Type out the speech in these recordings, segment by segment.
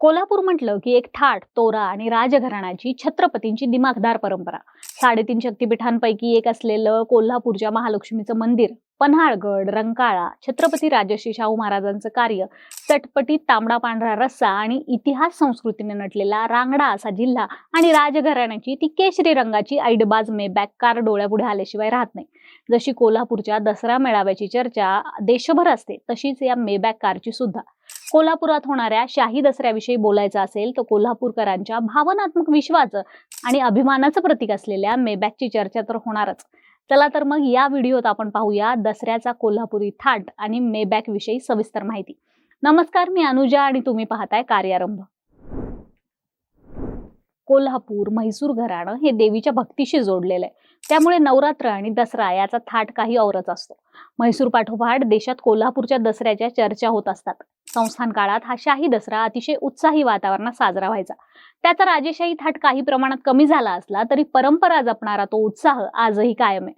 कोल्हापूर म्हटलं की एक ठाट तोरा आणि राजघराण्याची छत्रपतींची दिमागदार परंपरा. साडेतीन शक्तिपीठांपैकी एक असलेलं कोल्हापूरच्या महालक्ष्मीचं मंदिर पन्हाळगड रंकाळा छत्रपती राजश्री शाहू महाराजांचं कार्य चटपटीत तांबडा पांढरा रस्सा आणि इतिहास संस्कृतीने नटलेला रांगडा असा जिल्हा आणि राजघराण्याची ती केशरी रंगाची ऐडबाज मेबॅक कार डोळ्यापुढे आल्याशिवाय राहत नाही. जशी कोल्हापूरच्या दसरा मेळाव्याची चर्चा देशभर असते तशीच या मेबॅक कारची सुद्धा. कोल्हापुरात होणाऱ्या शाही दसऱ्याविषयी बोलायचं असेल तर कोल्हापूरकरांच्या भावनात्मक विश्वाचं आणि अभिमानाचं प्रतीक असलेल्या मेबॅकची चर्चा तर होणारच. चला तर मग या व्हिडिओत आपण पाहूया दसऱ्याचा कोल्हापुरी थाट आणि मेबॅक विषयी सविस्तर माहिती. नमस्कार मी अनुजा आणि तुम्ही पाहताय कार्यारंभ. कोल्हापूर म्हैसूर घराणं हे देवीच्या भक्तीशी जोडलेलं आहे. त्यामुळे नवरात्र आणि दसरा याचा थाट काही औरच असतो. म्हैसूर पाठोपाठ देशात कोल्हापूरच्या दसऱ्याच्या चर्चा होत असतात. संस्थान काळात हा शाही दसरा अतिशय उत्साही वातावरणात साजरा व्हायचा. त्याचा राजेशाही थाट काही प्रमाणात कमी झाला असला तरी परंपरा जपणारा तो उत्साह आजही कायम आहे.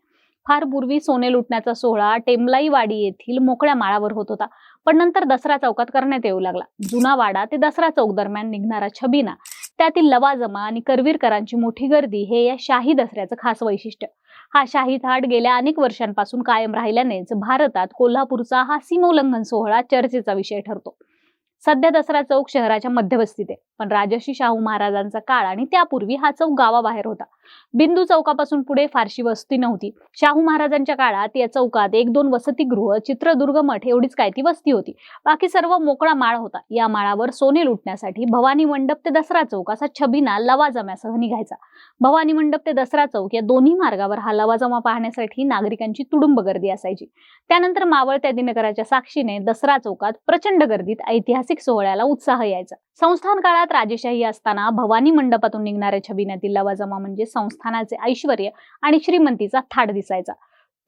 फार पूर्वी सोने लुटण्याचा सोहळा टेमलाईवाडी येथील मोकळ्या माळावर होत होता. पण नंतर दसरा चौकात करण्यात येऊ लागला. जुना वाडा ते दसरा चौक दरम्यान निघणारा छबिना त्यातील लवाजमा आणि करवीरकरांची मोठी गर्दी हे या शाही दसऱ्याचं खास वैशिष्ट्य. हा शाही थाट गेल्या अनेक वर्षांपासून कायम राहिल्यानेच भारतात कोल्हापूरचा हा सीमोल्लंघन सोहळा चर्चेचा विषय ठरतो. सध्या दसरा चौक शहराच्या मध्यवस्तीत आहे. पण राजर्षी शाहू महाराजांचा काळ आणि त्यापूर्वी हा चौक गावाबाहेर होता. बिंदू चौकापासून पुढे फारशी वस्ती नव्हती. शाहू महाराजांच्या काळात या चौकात एक दोन वसतिगृह चित्रदुर्ग मठ एवढीच काय ती वस्ती होती. बाकी सर्व मोकळा माळ होता. या माळावर सोने लुटण्यासाठी भवानी मंडप ते दसरा चौक असा छबिना लवाजम्यासह निघायचा. भवानी मंडप ते दसरा चौक या दोन्ही मार्गावर हा लवाजमा पाहण्यासाठी नागरिकांची तुडुंब गर्दी असायची. त्यानंतर मावळत्या दिनकराच्या साक्षीने दसरा चौकात प्रचंड गर्दीत ऐतिहासिक सोहळ्याला उत्साह यायचा. संस्थान काळात राजेशाही असताना भवानी मंडपातून निघणाऱ्या छबिन्यातील लवाजमा म्हणजे संस्थानाचे ऐश्वर आणि श्रीमंतीचा थाट दिसायचा.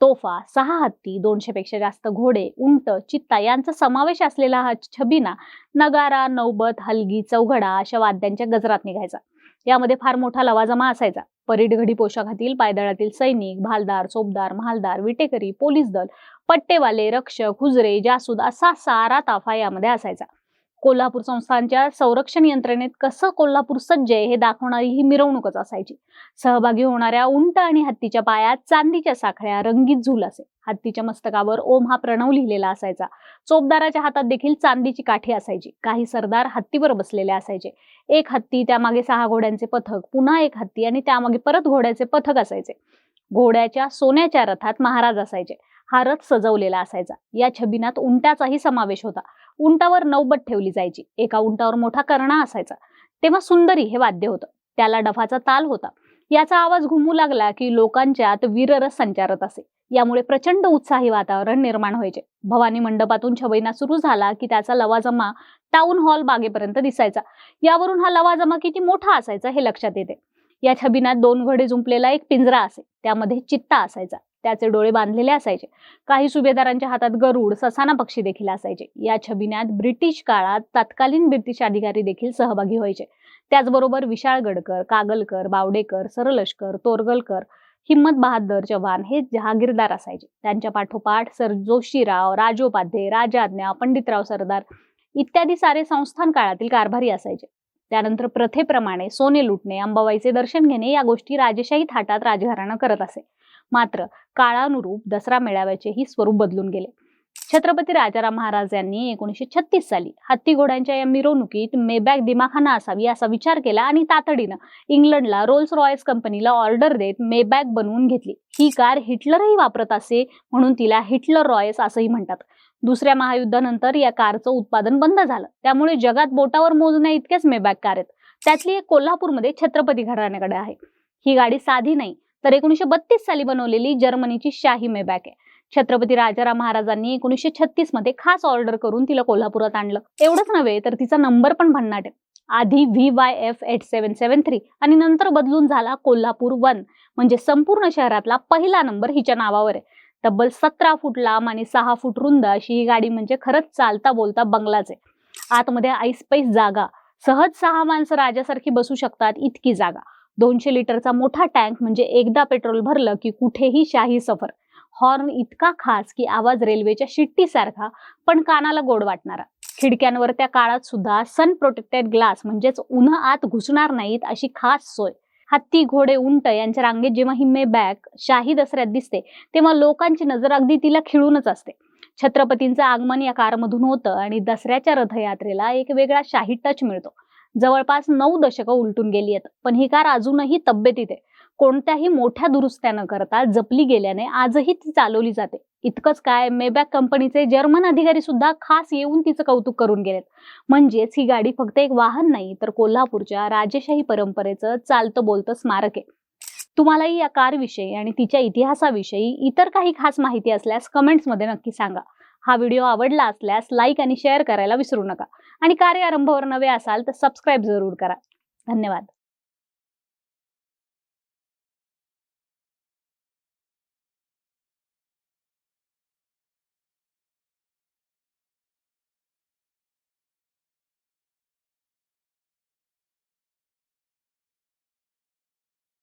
तोफा सहा हत्ती दोनशे पेक्षा जास्त घोडे उंट चित्ता यांचा समावेश असलेला हा छबिना नगारा नौबत हलगी चौघडा अशा वाद्यांच्या गजरात निघायचा. यामध्ये फार मोठा लवाजमा असायचा. परीडघडी पोशाखातील पायदळातील सैनिक भालदार सोबदार महालदार विटेकरी पोलीस दल पट्टेवाले रक्षक हुजरे जासूद असा सारा ताफा यामध्ये असायचा. कोल्हापूर संस्थांच्या संरक्षण यंत्रणेत कसं कोल्हापूर सज्ज आहे हे दाखवणारी ही मिरवणूकच असायची. सहभागी होणाऱ्या उंट आणि हत्तीच्या पायात चांदीच्या साखळ्या रंगीत झूल असे. हत्तीच्या मस्तकावर ओम हा प्रणव लिहिलेला असायचा. चोपदाराच्या हातात देखील चांदीची काठी असायची. काही सरदार हत्तीवर बसलेले असायचे. एक हत्ती त्यामागे सहा घोड्यांचे पथक पुन्हा एक हत्ती आणि त्यामागे परत घोड्याचे पथक असायचे. घोड्याच्या सोन्याच्या रथात महाराज असायचे. हा रथ सजवलेला असायचा. या छबिनात उंटाचाही समावेश होता. उंटावर नौबत ठेवली जायची. एका उंटावर मोठा कर्णा असायचा. तेव्हा सुंदरी हे वाद्य होतं. त्याला डफाचा ताल होता. याचा आवाज घुमू लागला की लोकांच्यात वीररस संचारत असे. यामुळे प्रचंड उत्साही वातावरण निर्माण व्हायचे. भवानी मंडपातून छबैना सुरू झाला की त्याचा लवाजमा टाउन हॉल बागेपर्यंत दिसायचा. यावरून हा लवाजमा किती मोठा असायचा हे लक्षात येते. या छबिनात दोन घडे जुंपलेला एक पिंजरा असे. त्यामध्ये चित्ता असायचा. त्याचे डोळे बांधलेले असायचे. काही सुभेदारांच्या हातात गरुड ससाना पक्षी देखील असायचे. या छबिन्यात ब्रिटिश काळात तत्कालीन ब्रिटिश अधिकारी देखील सहभागी व्हायचे. त्याचबरोबर विशाळ गडकर कागलकर बावडेकर सरलष्कर तोरगलकर हिम्मत बहादर चव्हाण हे जहागीरदार असायचे. त्यांच्या पाठोपाठ सर जोशीराव राजोपाध्ये राजाज्ञा पंडितराव सरदार इत्यादी सारे संस्थान काळातील कारभारी असायचे. त्यानंतर प्रथेप्रमाणे सोने लुटणे अंबाबाईचे दर्शन घेणे या गोष्टी राजेशाही थाटात राजघराणं करत असे. मात्र काळानुरूप दसरा मेळाव्याचेही स्वरूप बदलून गेले. छत्रपती राजाराम महाराज यांनी एकोणीसशे छत्तीस साली हत्ती घोड्यांच्या या मिरवणुकीत मेबॅक दिमाखाना असावी असा विचार केला आणि तातडीनं इंग्लंडला रोल्स रॉयल्स कंपनीला ऑर्डर देत मेबॅक बनवून घेतली. ही कार हिटलरही वापरत असे म्हणून तिला हिटलर रॉयल्स असंही म्हणतात. दुसऱ्या महायुद्धानंतर या कारचं उत्पादन बंद झालं. त्यामुळे जगात बोटावर मोजण्या इतकेच मेबॅक कार आहेत. त्यातली एक कोल्हापूरमध्ये छत्रपती घराण्याकडे आहे. ही गाडी साधी नाही तर एकोणीसशे बत्तीस साली बनवलेली जर्मनीची शाही मेबॅक आहे. छत्रपती राजाराम महाराजांनी एकोणीसशे छत्तीसमध्ये खास ऑर्डर करून तिला कोल्हापुरात आणलं. एवढंच नव्हे तर तिचा नंबर पण भन्नाट आहे. आधी V Y F eight seven seven three आणि नंतर बदलून झाला कोल्हापूर वन म्हणजे संपूर्ण शहरातला पहिला नंबर हिच्या नावावर आहे. तब्बल सतरा फूट लांब आणि सहा फूट रुंद अशी ही गाडी म्हणजे खरंच चालता बोलता बंगलाच आहे. आतमध्ये ऐसपैस जागा. सहज सहा माणसं राजासारखी बसू शकतात इतकी जागा. दोनशे लिटरचा मोठा टँक म्हणजे एकदा पेट्रोल भरलं की कुठेही शाही सफर. हॉर्न इतका खास की आवाज रेल्वेच्या शिट्टीसारखा पण कानाला गोड वाटणारा. खिडक्यांवर त्या काळात सुद्धा सन प्रोटेक्टेड ग्लास म्हणजेच उन्ह आत घुसणार नाहीत अशी खास सोय. हत्ती घोडे उंट यांच्या रांगेत जेव्हा हिम्मे बॅग शाही दसऱ्यात दिसते तेव्हा लोकांची नजर अगदी तिला खिळूनच असते. छत्रपतींचं आगमन या कारमधून होतं आणि दसऱ्याच्या रथयात्रेला एक वेगळा शाही टच मिळतो. जवळपास नऊ दशकं उलटून गेली आहेत. पण ही कार अजूनही तब्येतीत आहे. कोणत्याही मोठ्या दुरुस्त्या न करता जपली गेल्याने आजही ती चालवली जाते. इतकंच काय मेबॅक कंपनीचे जर्मन अधिकारी सुद्धा खास येऊन तिचं कौतुक करून गेलेत. म्हणजेच ही गाडी फक्त एक वाहन नाही तर कोल्हापूरच्या राजेशाही परंपरेचं चालतं बोलतं स्मारक आहे. तुम्हालाही या कारविषयी आणि तिच्या इतिहासाविषयी इतर काही खास माहिती असल्यास कमेंट्समध्ये नक्की सांगा. हा व्हिडिओ आवडला असल्यास लाईक आणि शेअर करायला विसरू नका. आणि कार्यारंभावर नवे असाल तर सबस्क्राईब जरूर करा. धन्यवाद.